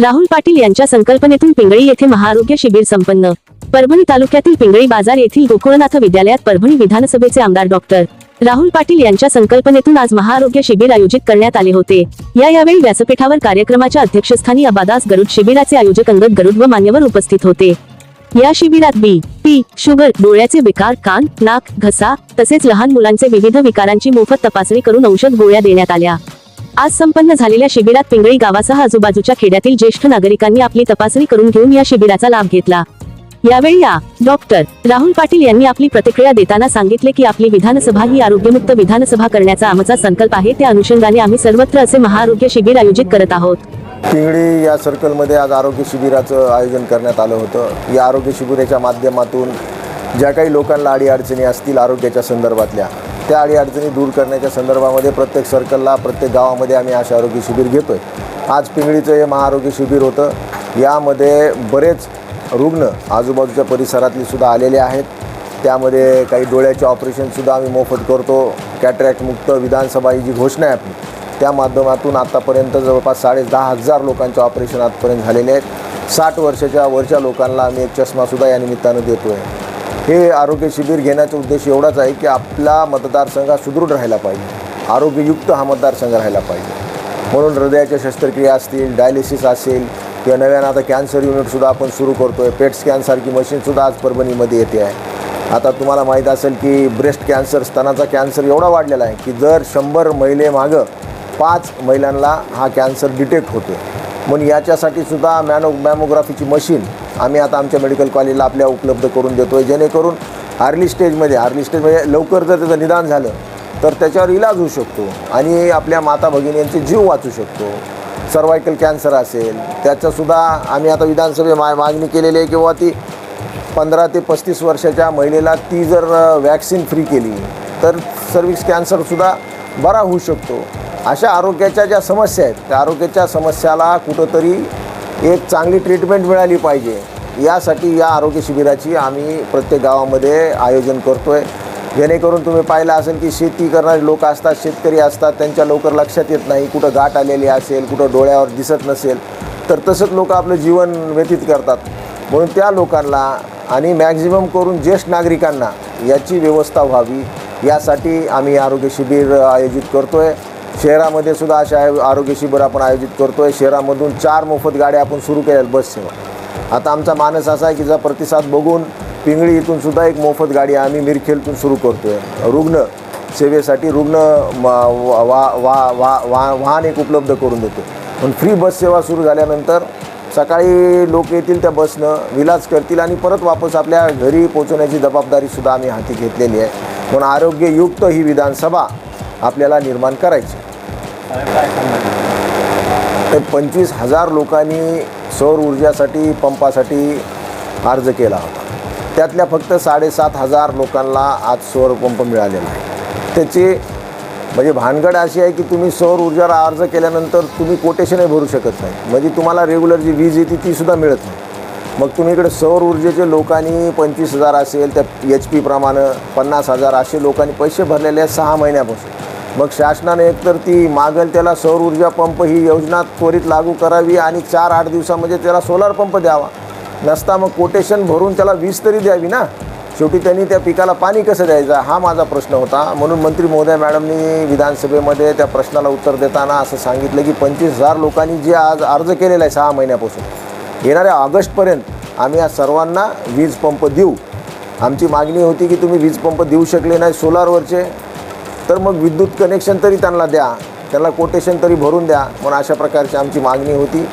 राहुल पाटील यांच्या संकल्पनेतून पिंगळी येथे महाआरोग्य शिबिर संपन्न. परभणी तालुक्यातील पिंगळी बाजार येथील गोकुळनाथ विद्यालयात परभणी विधानसभेचे आमदार डॉक्टर राहुल पाटील यांच्या संकल्पनेतून आज महाआरोग्य शिबिर आयोजित करण्यात आले होते. या यावेळी व्यासपीठावर कार्यक्रमाच्या अध्यक्षस्थानी अबादास गरुड शिबिराचे आयोजक अंगद गरुड व मान्यवर उपस्थित होते. या शिबिरात बी पी शुगर डोळ्याचे विकार कान नाक घसा तसेच लहान मुलांचे विविध विकारांची मोफत तपासणी करून औषध गोळ्या देण्यात आल्या. आज संपन्न झालेल्या शिबिरात पिंगळी गावासह आजूबाजूच्या खेड्यातील ज्येष्ठ नागरिकांनी आपली तपासणी करून घेऊन या शिबिराचा लाभ घेतला. यावेळी या डॉक्टर राहुल पाटील यांनी आपली प्रतिक्रिया देताना सांगितले की आपली विधानसभा ही आरोग्यमुक्त विधानसभा करण्याचा आमचा संकल्प आहे. त्या अनुषंगाने आम्ही सर्वत्र असे महाआरोग्य शिबिर आयोजित करत आहोत. पिंगळी या सर्कलमध्ये आज आरोग्य शिबिराचं आयोजन करण्यात आलं होतं. या आरोग्य शिबिराच्या माध्यमातून ज्या काही लोकांना अडीअडचणी असतील आरोग्याच्या संदर्भातल्या त्या अडीअडचणी दूर करण्याच्या संदर्भामध्ये प्रत्येक सर्कलला प्रत्येक गावामध्ये आम्ही असे आरोग्य शिबिर घेतो आहे आज पिंगळीचं हे महाआरोग्य शिबिर होतं. यामध्ये बरेच रुग्ण आजूबाजूच्या परिसरातले सुद्धा आलेले आहेत. त्यामध्ये काही डोळ्याचे ऑपरेशनसुद्धा आम्ही मोफत करतो. कॅटरॅक्टमुक्त विधानसभा ही जी घोषणा आहे आपली त्या माध्यमातून आत्तापर्यंत जवळपास साडे दहा हजार लोकांचे ऑपरेशन आजपर्यंत झालेले आहेत. साठ वर्षाच्या वरच्या लोकांना आम्ही एक चष्मासुद्धा या निमित्तानं देतो आहे हे आरोग्य शिबिर घेण्याचा उद्देश एवढाच आहे की आपला मतदारसंघ सुदृढ राहायला पाहिजे. आरोग्ययुक्त हा मतदारसंघ राहायला पाहिजे. म्हणून हृदयाच्या शस्त्रक्रिया असतील डायलिसिस असेल किंवा नव्यानं आता कॅन्सर युनिटसुद्धा आपण सुरू करतो आहे पेट स्कॅनसारखी मशीनसुद्धा आज परभणीमध्ये येते आहे. आता तुम्हाला माहीत असेल की ब्रेस्ट कॅन्सर स्तनाचा कॅन्सर एवढा वाढलेला आहे की जर शंभर महिलेमागं पाच महिलांना हा कॅन्सर डिटेक्ट होतो म्हणून याच्यासाठी सुद्धा मॅनो मॅमोग्राफीची मशीन आम्ही आता आमच्या मेडिकल कॉलेजला आपल्या उपलब्ध करून देतो आहे जेणेकरून अर्ली स्टेजमध्ये अर्ली स्टेजमध्ये लवकर जर त्याचं निदान झालं तर त्याच्यावर इलाज होऊ शकतो. आणि आपल्या माता भगिनींचे जीव वाचू शकतो. सर्वायकल कॅन्सर असेल त्याचंसुद्धा आम्ही आता विधानसभे मा मागणी केलेली आहे किंवा ती पंधरा ते पस्तीस वर्षाच्या महिलेला ती जर वॅक्सिन फ्री केली तर सर्विक्स कॅन्सरसुद्धा बरा होऊ शकतो. अशा आरोग्याच्या ज्या समस्या आहेत त्या आरोग्याच्या समस्याला कुठंतरी एक चांगली ट्रीटमेंट मिळाली पाहिजे. यासाठी या आरोग्य शिबिराची आम्ही प्रत्येक गावामध्ये आयोजन करतो आहे जेणेकरून तुम्ही पाहिलं असेल की शेती करणारे लोक असतात शेतकरी असतात त्यांच्या लवकर लक्षात येत नाही. कुठं गाठ आलेली असेल कुठं डोळ्यावर दिसत नसेल तर तसंच लोक आपलं जीवन व्यतीत करतात. म्हणून त्या लोकांना आणि मॅक्झिमम करून ज्येष्ठ नागरिकांना याची व्यवस्था व्हावी. यासाठी आम्ही आरोग्य शिबिर आयोजित करतो आहे शहरामध्ये सुद्धा अशा आरोग्य शिबिर आपण आयोजित करतो आहे शहरामधून चार मोफत गाड्या आपण सुरू केल्या बस सेवा आता आमचा मानस असा आहे की जर प्रतिसाद बघून पिंगळी इथून सुद्धा एक मोफत गाडी आम्ही मिरखेलतून सुरू करतो आहे रुग्ण सेवेसाठी रुग्ण म- वा वा वा वा वा वाहन एक उपलब्ध करून देतो पण फ्री बस सेवा सुरू झाल्यानंतर सकाळी लोक येतील त्या बसनं विलाज करतील आणि परत वापस आपल्या घरी पोहोचवण्याची जबाबदारीसुद्धा आम्ही हाती घेतलेली आहे. म्हणून आरोग्ययुक्त ही विधानसभा आपल्याला निर्माण करायची तर पंचवीस हजार लोकांनी सौर ऊर्जासाठी पंपासाठी अर्ज केला होता. त्यातल्या फक्त साडेसात हजार लोकांना आज सौर पंप मिळालेला आहे. त्याचे म्हणजे भानगड अशी आहे की तुम्ही सौर ऊर्जाला अर्ज केल्यानंतर तुम्ही कोटेशनही भरू शकत नाही. म्हणजे तुम्हाला रेग्युलर जी वीज येते तीसुद्धा मिळत नाही. मग तुम्ही इकडे सौर ऊर्जेचे लोकांनी पंचवीस हजार असेल त्या एच पीप्रमाणे पन्नास हजार असे लोकांनी पैसे भरलेले आहेत सहा महिन्यापासून. मग शासनाने एकतर ती मागेल त्याला सौर ऊर्जा पंप ही योजना त्वरित लागू करावी आणि चार आठ दिवसामध्ये त्याला सोलार पंप द्यावा. नसता मग कोटेशन भरून त्याला वीज तरी द्यावी ना? शेवटी त्यांनी त्या पिकाला पाणी कसं द्यायचं? हा माझा प्रश्न होता. म्हणून मंत्री महोदय मॅडमनी विधानसभेमध्ये त्या प्रश्नाला उत्तर देताना असं सांगितलं की पंचवीस हजार लोकांनी जे आज अर्ज केलेला आहे सहा महिन्यापासून येणाऱ्या ऑगस्टपर्यंत आम्ही या सर्वांना वीज पंप देऊ. आमची मागणी होती की तुम्ही वीज पंप देऊ शकले नाही सोलारवरचे तर मग विद्युत कनेक्शन तरी त्यांना द्या. त्यांना कोटेशन तरी भरून द्या. म्हणून अशा प्रकारची आमची मागणी होती.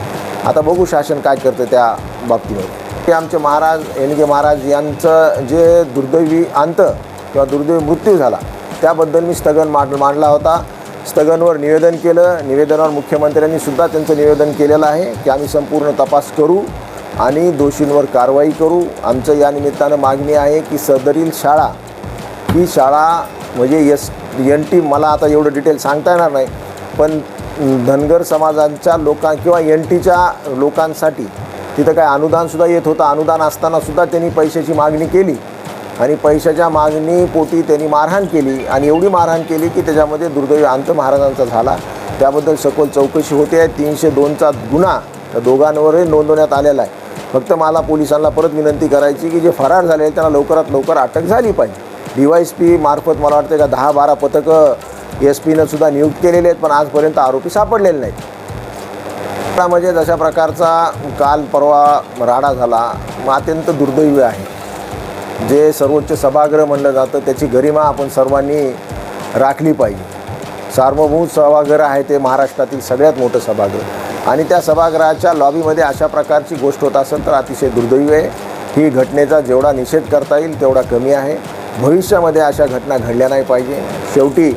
आता बघू शासन काय करतं त्या बाबतीमध्ये ते आमचे महाराज एनगे महाराज यांचं जे दुर्दैवी अंत किंवा दुर्दैवी मृत्यू झाला त्याबद्दल मी स्थगन मांड मांडला होता. स्थगनवर निवेदन केलं. निवेदनावर मुख्यमंत्र्यांनी सुद्धा त्यांचं निवेदन केलेलं आहे की आम्ही संपूर्ण तपास करू आणि दोषींवर कारवाई करू. आमचं या निमित्तानं मागणी आहे की सदरील शाळा ही शाळा म्हणजे एस एन टी मला आता एवढं डिटेल सांगता येणार नाही पण धनगर समाजांच्या लोकां किंवा एन टीच्या लोकांसाठी तिथं काय अनुदानसुद्धा येत होतं. अनुदान असतानासुद्धा त्यांनी पैशाची मागणी केली आणि पैशाच्या मागणी पोटी त्यांनी मारहाण केली आणि एवढी मारहाण केली की त्याच्यामध्ये दुर्दैवी अंत महाराजांचा झाला. त्याबद्दल सखोल चौकशी होते. आहे तीनशे दोनचा गुन्हा त्या दोघांवरही नोंदवण्यात आलेला आहे. फक्त मला पोलिसांना परत विनंती करायची की जे फरार झाले त्यांना लवकरात लवकर अटक झाली पाहिजे. डी वाय एस पी मार्फत मला वाटतं का दहा बारा पथकं एस पीनं सुद्धा नियुक्त केलेले आहेत पण आजपर्यंत आरोपी सापडलेले नाहीत. म्हणजे जशा प्रकारचा काल परवा राडा झाला मग अत्यंत दुर्दैवी आहे. जे सर्वोच्च सभागृह म्हणलं जातं त्याची गरिमा आपण सर्वांनी राखली पाहिजे. सार्वभौम सभागृह आहे ते महाराष्ट्रातील सगळ्यात मोठं सभागृह. आणि त्या सभागृहाच्या लॉबीमध्ये अशा प्रकारची गोष्ट होत असेल तर अतिशय दुर्दैवी आहे. ही घटनेचा जेवढा निषेध करता येईल तेवढा कमी आहे. भविष्यामध्ये अशा घटना घडल्या नाही पाहिजे. शेवटी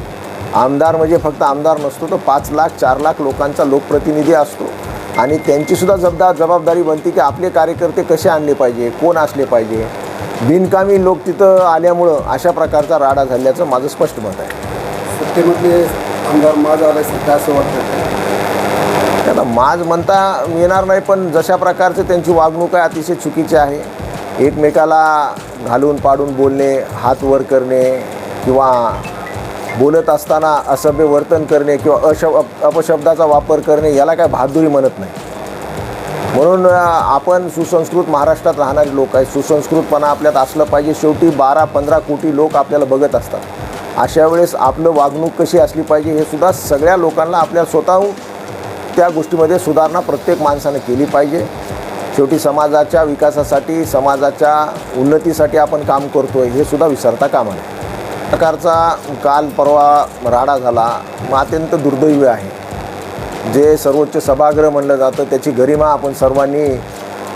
आमदार म्हणजे फक्त आमदार नसतो तर पाच लाख चार लाख लोकांचा लोकप्रतिनिधी असतो. आणि त्यांचीसुद्धा जबाबदार जबाबदारी बनते की आपले कार्यकर्ते कसे आणले पाहिजे कोण असले पाहिजे. बिनकामी लोक तिथं आल्यामुळं अशा प्रकारचा राडा झाल्याचं माझं स्पष्ट मत आहे. सत्तेमध्ये आमदार आलाय सध्या असं वाटतं त्याला माज म्हणता येणार नाही पण जशा प्रकारचे त्यांची वागणूक आहे अतिशय चुकीची आहे. एकमेकाला घालून पाडून बोलणे हात वर करणे किंवा बोलत असताना असभ्य वर्तन करणे किंवा अशब अप- अपशब्दाचा वापर करणे याला काय बहादुरी म्हणत नाही. म्हणून आपण सुसंस्कृत महाराष्ट्रात राहणारे लोक आहे सुसंस्कृतपणा आपल्यात असलं पाहिजे. शेवटी बारा पंधरा कोटी लोक आपल्याला बघत असतात. अशा वेळेस आपलं वागणूक कशी असली पाहिजे हे सुद्धा सगळ्या लोकांना आपल्या स्वतःहून त्या गोष्टीमध्ये सुधारणा प्रत्येक माणसानं केली पाहिजे. शेवटी समाजाच्या विकासासाठी समाजाच्या उन्नतीसाठी आपण काम करतो आहे हे सुद्धा विसरता कामा नये. प्रकारचा काल परवा राडा झाला मग अत्यंत दुर्दैवी आहे. जे सर्वोच्च सभागृह म्हणलं जातं त्याची गरिमा आपण सर्वांनी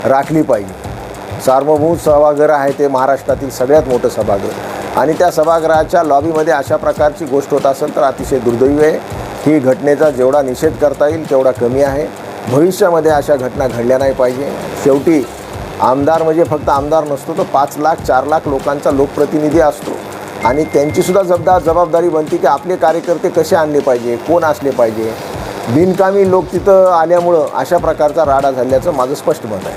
राखली पाहिजे. सार्वभौम सभागृह आहे ते महाराष्ट्रातील सगळ्यात मोठं सभागृह. आणि त्या सभागृहाच्या लॉबीमध्ये अशा प्रकारची गोष्ट होत असेल तर अतिशय दुर्दैवी आहे. ही घटनेचा जेवढा निषेध करता येईल तेवढा कमी आहे. भविष्यामध्ये अशा घटना घडल्या नाही पाहिजे. शेवटी आमदार म्हणजे फक्त आमदार नसतो तर पाच लाख चार लाख लोकांचा लोकप्रतिनिधी असतो. आणि त्यांचीसुद्धा जबाबदार जबाबदारी बनते की आपले कार्यकर्ते कसे आणले पाहिजे कोण असले पाहिजे. बिनकामी लोक तिथं आल्यामुळं अशा प्रकारचा राडा झाल्याचं माझं स्पष्ट मत आहे.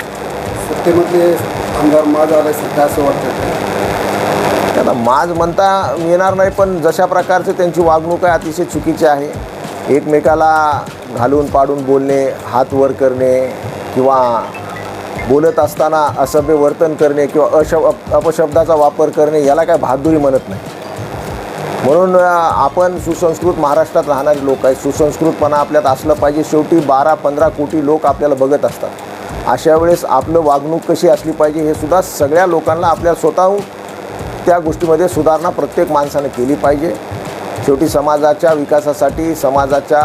सत्तेमध्ये आमदार माज आलाय सध्या असं वाटतं त्याला माज म्हणता येणार नाही पण जशा प्रकारचे त्यांची वागणूक आहे अतिशय चुकीची आहे. एकमेकाला घालून पाडून बोलणे हात वर करणे किंवा बोलत असताना असभ्य वर्तन करणे किंवा अशब अपशब्दाचा वापर करणे याला काय बहादुरी म्हणत नाही. म्हणून आपण सुसंस्कृत महाराष्ट्रात राहणारे लोक आहे सुसंस्कृतपणा आपल्यात असलं पाहिजे. शेवटी बारा पंधरा कोटी लोक आपल्याला बघत असतात. अशा वेळेस आपलं वागणूक कशी असली पाहिजे हे सुद्धा सगळ्या लोकांना आपल्या स्वतःहून त्या गोष्टीमध्ये सुधारणा प्रत्येक माणसानं केली पाहिजे. शेवटी समाजाच्या विकासासाठी समाजाच्या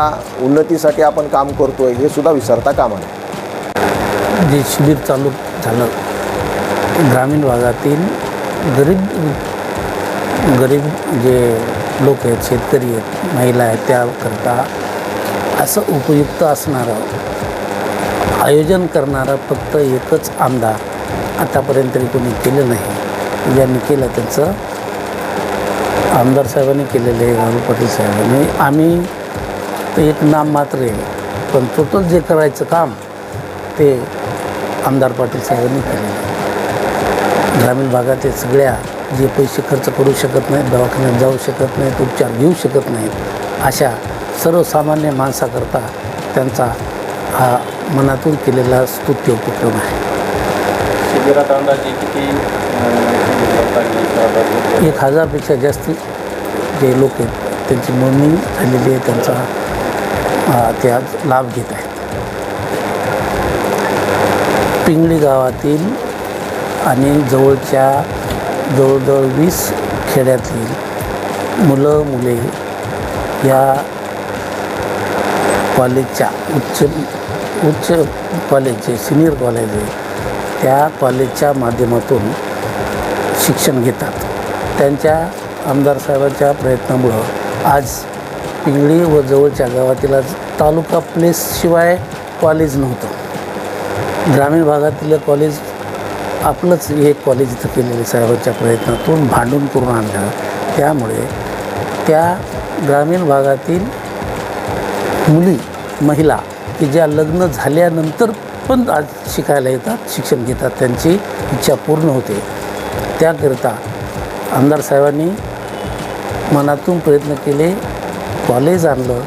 उन्नतीसाठी आपण काम करतो आहे हे सुद्धा विसरता कामा नये. जे शिबिर चालू झालं ग्रामीण भागातील गरीब गरीब जे लोक आहेत शेतकरी आहेत महिला आहेत त्याकरता असं उपयुक्त असणारं आयोजन करणारा फक्त एकच आमदार आतापर्यंत तरी कोणी केलं नाही. ज्यांनी केलं त्यांचं आमदार साहेबांनी केलेले आहे राहुल पाटील साहेबांनी. आम्ही ते एक नाम मात्र आहे पण टोटल जे करायचं काम ते आमदार पाटील साहेबांनी केलेलं ग्रामीण भागातील सगळ्या जे पैसे खर्च करू शकत नाहीत दवाखान्यात जाऊ शकत नाहीत उपचार घेऊ शकत नाहीत अशा सर्वसामान्य माणसाकरता त्यांचा हा मनातून केलेला स्तुत्य उपक्रम आहे. शिबिरात अंदाजे किती एक हजारपेक्षा जास्त जे लोक आहेत त्यांची नोंदणी झालेली आहे त्यांचा ते आज लाभ घेत आहेत. पिंगळी गावातील आणि जवळच्या जवळजवळ वीस खेड्यातील मुलं मुले या कॉलेजच्या उच्च उच्च कॉलेज जे सिनियर कॉलेज आहे त्या कॉलेजच्या माध्यमातून शिक्षण घेतात. त्यांच्या आमदार साहेबांच्या प्रयत्नामुळं आज पिंगळी व जवळच्या गावातील आज तालुका प्लेसशिवाय कॉलेज नव्हतं. ग्रामीण भागातील कॉलेज आपलंच एक कॉलेज इथं केलेलं साहेबांच्या प्रयत्नातून भांडून करून आणलं. त्यामुळे त्या ग्रामीण भागातील मुली महिला की ज्या लग्न झाल्यानंतर पण आज शिकायला येतात शिक्षण घेतात त्यांची इच्छा पूर्ण होते. त्याकरिता आमदार साहेबांनी मनातून प्रयत्न केले कॉलेज आणलं.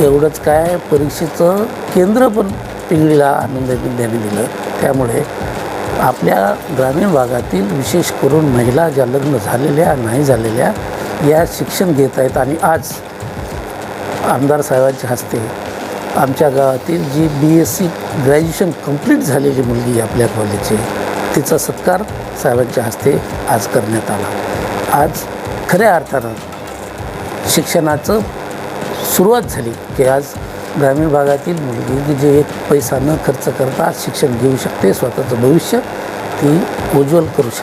एवढंच काय परीक्षेचं केंद्र पण पिंगळीला आनंद विद्याने दिलं. त्यामुळे आपल्या ग्रामीण भागातील विशेष करून महिला ज्या लग्न झालेल्या नाही झालेल्या या शिक्षण घेत आहेत आणि आज आमदार साहेबांच्या हस्ते आमच्या गावातील जी B S C graduation complete झालेली मुलगी आहे आपल्या कॉलेजची तिचा सत्कार साहेबांच्या हस्ते आज करण्यात आला. आज खऱ्या अर्थानं शिक्षणाचं सुरुवात झाली की आज ग्रामीण भागातील मुलगी की जे एक पैसा न खर्च करता शिक्षण घेऊ शकते स्वतःचं भविष्य ती उज्ज्वल करू शकते.